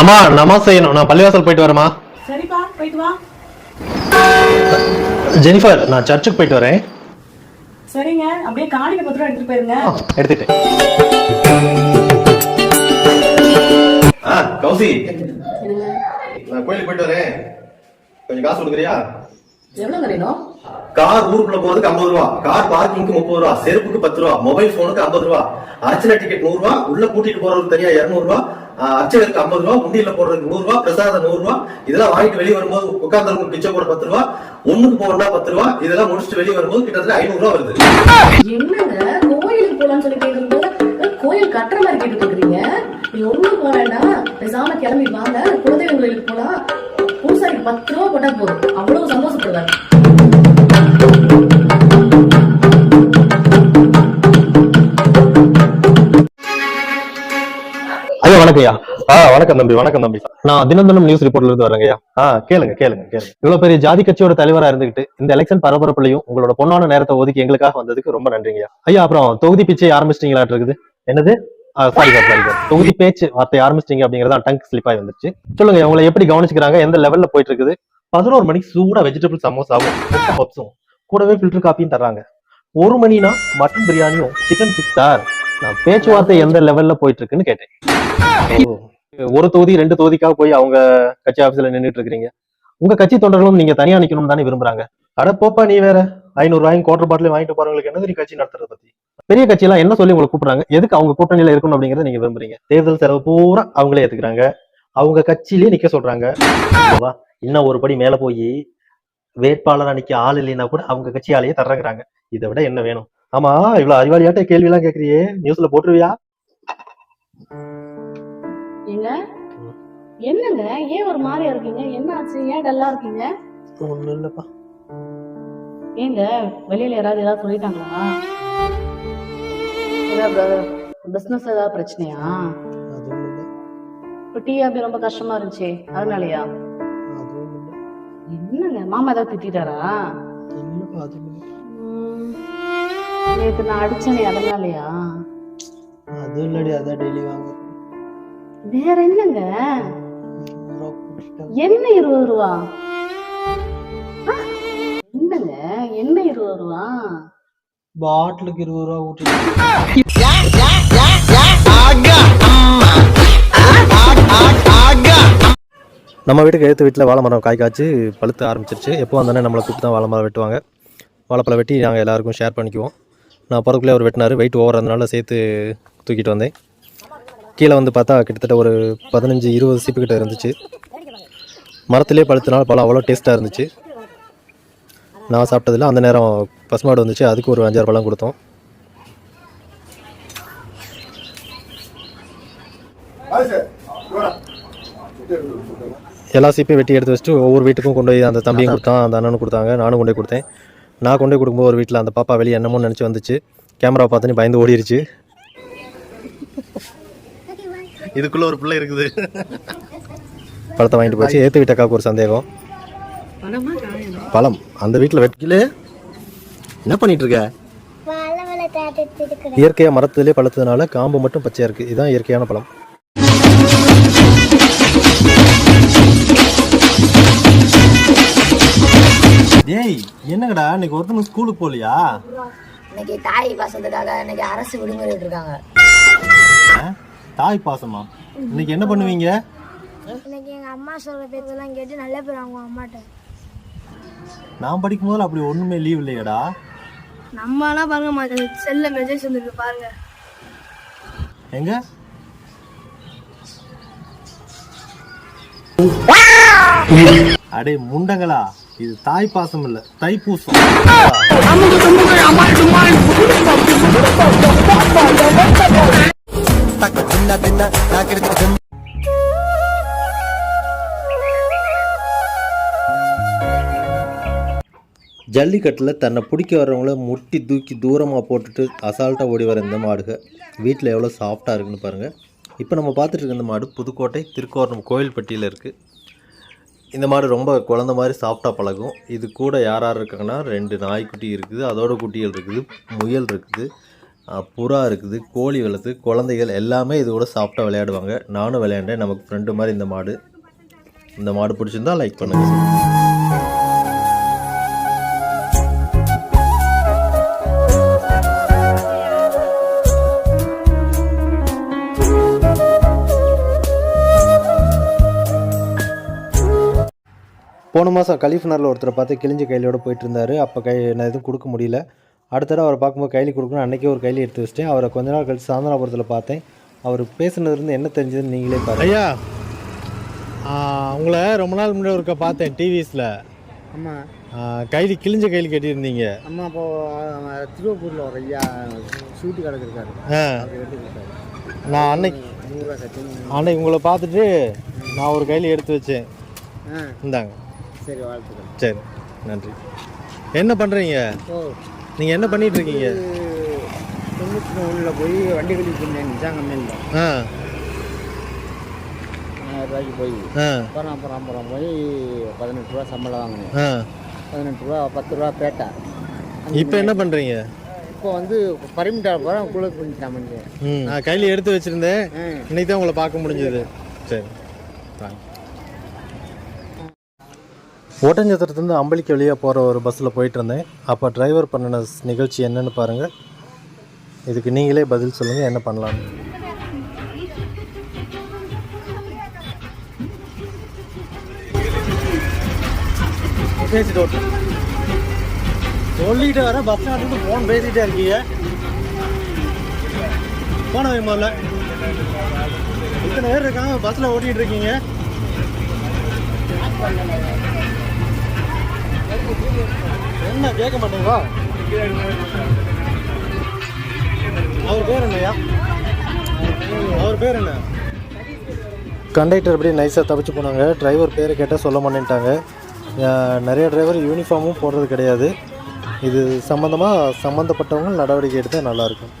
அம்மா நமாஸ் செய்யணும். நான் பள்ளிவாசல் போயிட்டு வரேம்மா. சரிப்பா போயிட்டு வா. ஜெனிஃபர் நான் சர்ச்சுக்கு போயிட்டு வரேன். சரிங்க. அப்படியே காணிக்க பத்திரம் எடுத்துட்டு போயிருங்க. எடுத்துட்டேன் ஆ கௌசி. நான் கோயிலுக்கு போயிட்டு வரேன். கொஞ்சம் காசு கொடுக்குறியா? எவ்வளவு வேணும் கார் ஊருக்குள்ள போறதுக்கு ஐம்பது ரூபா. கார் பார்க்கிங்க்கு முப்பது ரூபா. செருப்புக்கு பத்து ரூபா. மொபைல் போனுக்கு ஐம்பது ரூபா. அர்ச்சனை டிக்கெட் நூறு ரூபா. உள்ள கூட்டிட்டு போறதுக்கு தனியா இருநூறு ரூபா. ஆ, அர்ச்சகருக்கு ஐம்பது ரூபா. முண்டியில போடுறதுக்கு நூறு ரூபா. பிரசாதம் நூறு ரூபா. இதெல்லாம் வாங்கிட்டு வெளியே வரும்போது உட்கார்ந்து பிச்சை போட பத்து ரூபா. ஒண்ணுக்கு போறதா பத்து ரூபா. இதெல்லாம் முடிச்சுட்டு வெளியே வரும்போது கிட்டத்தட்ட ஐநூறு ரூபா வருது. என்னங்க? கோயிலுக்கு போலாம்னு சொல்லி கேக்குறது கோயில் கட்டுற மாதிரி கேட்டு இருக்கீங்க நீ ஒண்ணும் போறேன்னா பேசாம கிளம்பி வாங்க. குலதெய்வ கோயிலுக்கு போலாம். பூசாரிக்கு பத்து ரூபா போட்டா போதும். அவ்வளவு சந்தோஷப்படுவாங்க ஐயா வணக்கம் ஐயா ஆ வணக்கம் தம்பி வணக்கம் தம்பி. நான் தினந்தனம் நியூஸ் ரிப்போர்ட்ல இருந்து வரேங்க ஐயா. ஆ கேளுங்க கேளுங்க கேளுங்க. இவ்வளவு பெரிய ஜாதி கட்சியோட தலைவரா இருந்துகிட்டு இந்த எலெக்ஷன் பரபரப்புலையும் உங்களோட பொன்னான நேரத்தை ஒதுக்கி எங்களுக்காக வந்ததுக்கு ரொம்ப நன்றிங்க ஐயா அப்புறம் தொகுதி பிச்சை ஆரம்பிச்சிட்டீங்களாட்டு இருக்குது? என்னது? சாரி சார் தொகுதி பேச்சு வார்த்தை ஆரம்பிச்சிட்டீங்க அப்படிங்கறத டங்க் ஸ்லிப் ஆகி வந்துருச்சு. சொல்லுங்க உங்களை எப்படி கவனிச்சுக்கிறாங்க? எந்த லெவல்ல போயிட்டு இருக்குது? பதினோரு மணிக்கு சூடா வெஜிடபிள் சமோசாவும் பப்ஸும் கூடவே ஃபில்டர் காப்பியும் தர்றாங்க. ஒரு மணினா மட்டன் பிரியாணியும் சிக்கன் சிக்ஸ் சார் நான் பேச்சுவார்த்தை எந்த லெவல்ல போயிட்டு இருக்குன்னு கேட்டேன். ஒரு தொகுதி ரெண்டு தொகுதிக்காக போய் அவங்க கட்சி ஆபீஸ்ல நின்னுட்டு இருக்கிறீங்க. உங்க கட்சி தொண்டர்களும் நீங்க தனியா நிக்கணும் தானே விரும்புறாங்க. அட போப்பா நீ வேற. ஐநூறு ரூபாயும் கோட்டர் பாட்டில் வாங்கிட்டு போறவங்களுக்கு என்ன தெரியும் கட்சி நடத்துறத பத்தி? பெரிய கட்சி எல்லாம் என்ன சொல்லி உங்களை கூப்பிடுறாங்க? எதுக்கு அவங்க கூட்டணியில இருக்கணும் அப்படிங்கறத நீங்க விரும்புறீங்க? தேர்தல் செலவு பூரா அவங்களே ஏத்துக்கிறாங்க. அவங்க கட்சியிலேயே நிக்க சொல்றாங்க. இன்னும் ஒரு படி மேல போய் வேட்பாளரா நிக்க ஆள் இல்லைன்னா கூட அவங்க கட்சியாலேயே தர்றாங்க இதை விட என்ன வேணும்? ஆமா இவ்வளவு அறிவாளியாட்ட கேள்வி எல்லாம் கேக்குறியே நியூஸ்ல போட்டுருவியா? என்னங்க? ஏன் ஒரு மாதிரியா இருக்கீங்க? என்ன ஆச்சு ஏன் டல்லா இருக்கீங்க? ஒண்ணும் இல்லப்பா. ஏங்க வெளியில யாராவது ஏதாவது சொல்லிட்டாங்களா? பிசினஸ் ஏதாவது பிரச்சனையா? இப்ப டீ அப்படி ரொம்ப கஷ்டமா இருந்துச்சு அதனாலயா? என்னங்க மாமா ஏதாவது திட்டாரா நேத்து நான் அடிச்சேனே அதனாலயா அதுவும் இல்லடி அதான் டெய்லி வாங்க வேற என்னங்க என்ன இருபது ரூபா என்னங்க என்ன இருபது ரூபா பாட்டிலுக்கு இருபது ரூபா ஊட்டி நம்ம வீட்டுக்கு எழுத்து வீட்டில் வாழை மரம் காய் காய்ச்சி பழுத்து ஆரம்பிச்சிருச்சு. எப்போ வந்தானே நம்மளை கூப்பிட்டு தான் வாழை மரம் வெட்டுவாங்க. வாழைப்பழம் வெட்டி நாங்கள் எல்லாருக்கும் ஷேர் பண்ணிக்குவோம். நான் பிறகுள்ளே அவர் வெட்டினார். வெயிட் ஓவர் சேர்த்து தூக்கிட்டு வந்தேன். கீழே வந்து பார்த்தா கிட்டத்தட்ட ஒரு பதினஞ்சு இருபது சீப்புக்கிட்ட இருந்துச்சு. மரத்திலே பழுத்தினால பழம் அவ்வளோ டேஸ்ட்டாக இருந்துச்சு. நான் சாப்பிட்டதில்ல. அந்த நேரம் பசுமாடு வந்துச்சு. அதுக்கு ஒரு அஞ்சாறு பழம் கொடுத்தோம். எல்லா சீப்பையும் வெட்டி எடுத்து வச்சுட்டு ஒவ்வொரு வீட்டுக்கும் கொண்டு போய் அந்த தம்பியும் கொடுத்தான் அந்த அண்ணனும் கொடுத்தாங்க நானும் கொண்டு போய் கொடுத்தேன். நான் கொண்டு போய் கொடுக்கும்போது ஒரு வீட்டில் அந்த பாப்பா வெளியே என்னமோ நினச்சி வந்துச்சு. கேமரா பார்த்துன்னு பயந்து ஓடிருச்சு. இதுக்குள்ள ஒரு பிள்ளை இருக்குது. பழத்தை வாங்கிட்டு போச்சு ஏற்று வீட்டக்காவுக்கு ஒரு சந்தேகம். பழம் அந்த வீட்டில் வெட்டில என்ன பண்ணிட்டு இருக்க இயற்கையாக மரத்துலேயே பழுத்ததுனால காம்பு மட்டும் பச்சையாக இருக்குது இதுதான் இயற்கையான பழம். டேய் என்னங்கடா இன்னைக்கு ஒருத்தனும் ஸ்கூலுக்கு போகலையா? இன்னைக்கு தாய் பாசத்துக்காக இன்னைக்கு அரசு விடுமுறை விட்டுருக்காங்க தாய் பாசமா? இன்னைக்கு என்ன பண்ணுவீங்க? இன்னைக்கு எங்க அம்மா சொல்ற பேச்செல்லாம் கேட்டு நல்ல பேர் அவங்க அம்மாட்ட. நான் படிக்கும் போது அப்படி ஒண்ணுமே லீவ் இல்லையடா. நம்மலாம் பாருங்க செல்ல மெசேஜ் வந்துருக்கு பாருங்க. எங்க? அடே முண்டங்களா? இது தாய் பாசம் இல்ல தைப்பூசம் ஜல்லிக்கட்டில் தன்னை பிடிக்க வர்றவங்கள முட்டி தூக்கி தூரமாக போட்டுட்டு அசால்ட்டாக ஓடி வர இந்த மாடுக. வீட்டில் எவ்வளோ சாஃப்டாக இருக்குன்னு பாருங்கள் இப்போ நம்ம பார்த்துட்டு இருக்க இந்த மாடு புதுக்கோட்டை திருக்கோரணம் கோயில்பட்டியில் இருக்குது இந்த மாடு ரொம்ப குழந்த மாதிரி சாஃப்டாக பழகும். இது கூட யார் யார் இருக்காங்கன்னா ரெண்டு நாய்க்குட்டி இருக்குது அதோட குட்டிகள் இருக்குது முயல் இருக்குது புறா இருக்குது கோழி வளர்த்து குழந்தைகள் எல்லாமே இது கூட சாஃப்டாக விளையாடுவாங்க. நானும் விளையாண்டேன். நமக்கு ஃப்ரெண்டு மாதிரி இந்த மாடு இந்த மாடு பிடிச்சிருந்தா லைக் பண்ணுங்கள் போன மாதம் கலிஃபனரில் ஒருத்தரை பார்த்து கிழிஞ்ச கையிலோட போயிட்டு இருந்தாரு அப்போ கை நான் எதுவும் கொடுக்க முடியல. அடுத்த தடவை அவரை பார்க்கும்போது கைலி கொடுக்கணும் அன்றைக்கே ஒரு கைலி எடுத்து வச்சிட்டேன். அவரை கொஞ்ச நாள் கழிச்சு சாந்தனாபுரத்தில் பார்த்தேன். அவர் பேசுனதுலேருந்து என்ன தெரிஞ்சதுன்னு நீங்களே பாருங்க. ஐயா உங்களை ரொம்ப நாள் முன்னாடி ஒருக்க பார்த்தேன் டிவிஸில் ஆமாம் கைலி கிழிஞ்ச கைலி கட்டியிருந்தீங்க. அம்மா அப்போ அஹ், திருவப்பூரில் ஒரு ஐயா எடுத்து கொடுத்தாரு. நான் அன்னைக்கு அன்னைக்கு உங்களை பார்த்துட்டு நான் ஒரு கைலி எடுத்து வச்சேன். இந்தாங்க. சரி வாழ்த்துக்கள். சரி நன்றி. என்ன பண்ணுறீங்க நீங்கள் என்ன பண்ணிட்டு இருக்கீங்க? தொண்ணூற்றி ஒன்றில் போய் வண்டி இருந்தேன் நிஜாம் கம்பெனியில் ஆ. ரூபாய்க்கு போய். அப்புறம் அப்புறம் அப்புறம் போய் பதினெட்டு ரூபா சம்பளம் வாங்கினேன். பதினெட்டு ரூபா பத்து ரூபா பேட்டா. இப்போ என்ன பண்ணுறீங்க இப்போ வந்து பரிமிட்டால் போகிறேன் குளிர் பண்ணிட்டான் பண்ணி ம் நான் கைலி எடுத்து வச்சுருந்தேன். இன்னைக்கு தான் உங்களை பார்க்க முடிஞ்சது. சரி ஓட்டஞ்சத்திரத்துலேருந்து அம்பலிக்கு வழியாக போகிற ஒரு பஸ்ஸில் போயிட்டு இருந்தேன் அப்போ டிரைவர் பண்ணின நிகழ்ச்சி என்னன்னு பாருங்கள் இதுக்கு நீங்களே பதில் சொல்லுங்கள் என்ன பண்ணலாம். பேசிட்டு சொல்லிட்டு வர பஸ் ஸ்டாண்டுக்கு ஃபோன் பேசிகிட்டே இருக்கீங்க. போன முதல்ல. இத்தனை பேர் இருக்காங்க பஸ்ஸில் ஓட்டிகிட்டு இருக்கீங்க. என்ன கேட்க மாட்டீங்களா? அவர் பேர் என்னையா? அவர் பேர் என்ன? கண்டக்டர் அப்படியே நைஸாக தப்பிச்சு போனாங்க? டிரைவர் பேரை கேட்டால் சொல்ல மாட்டேன்ட்டாங்க. நிறைய டிரைவர் யூனிஃபார்மும் போடுறது கிடையாது. இது சம்மந்தமாக சம்மந்தப்பட்டவங்க நடவடிக்கை எடுத்தால் நல்லாயிருக்கும்